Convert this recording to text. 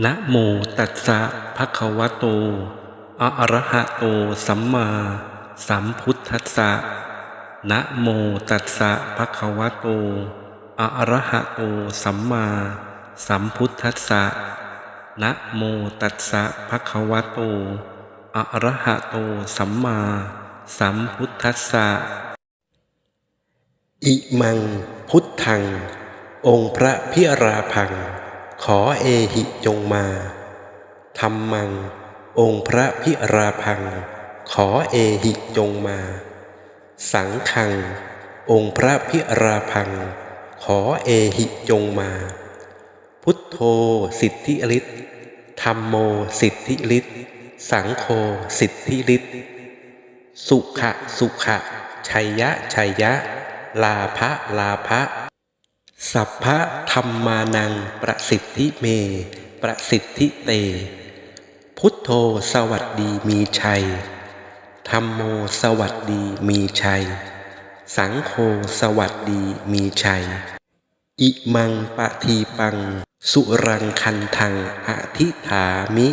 นะโมตัสสะภะคะวะโต อะระหะโตสัมมาสัมพุทธัสสะนะโมตัสสะภะคะวะโต อะระหะโตสัมมาสัมพุทธัสสะนะโมตัสสะภะคะวะโต อะระหะโตสัมมาสัมพุทธัสสะอิมังพุทธัง องค์พระพิราพัง ขอเอหิจงมาธรรมัง องค์พระพิราพัง ขอเอหิจงมา สังฆัง องค์พระพิราพัง ขอเอหิจงมา พุทโธสิทธิฤทธิ์ธรรมโมสิทธิฤทธิ์สังโฆสิทธิฤทธิ์สุขะสุขะชัยยะชัยยะ ลาภะลาภะ สัพพะธรรมานังประสิทธิเม ประสิทธิเต พุทโธสวัสดีมีชัยธรรมโมสวัสดีมีชัย สังโฆสวัสดีมีชัย อิมังปะทีปัง สุรังคันทังอธิฐามิ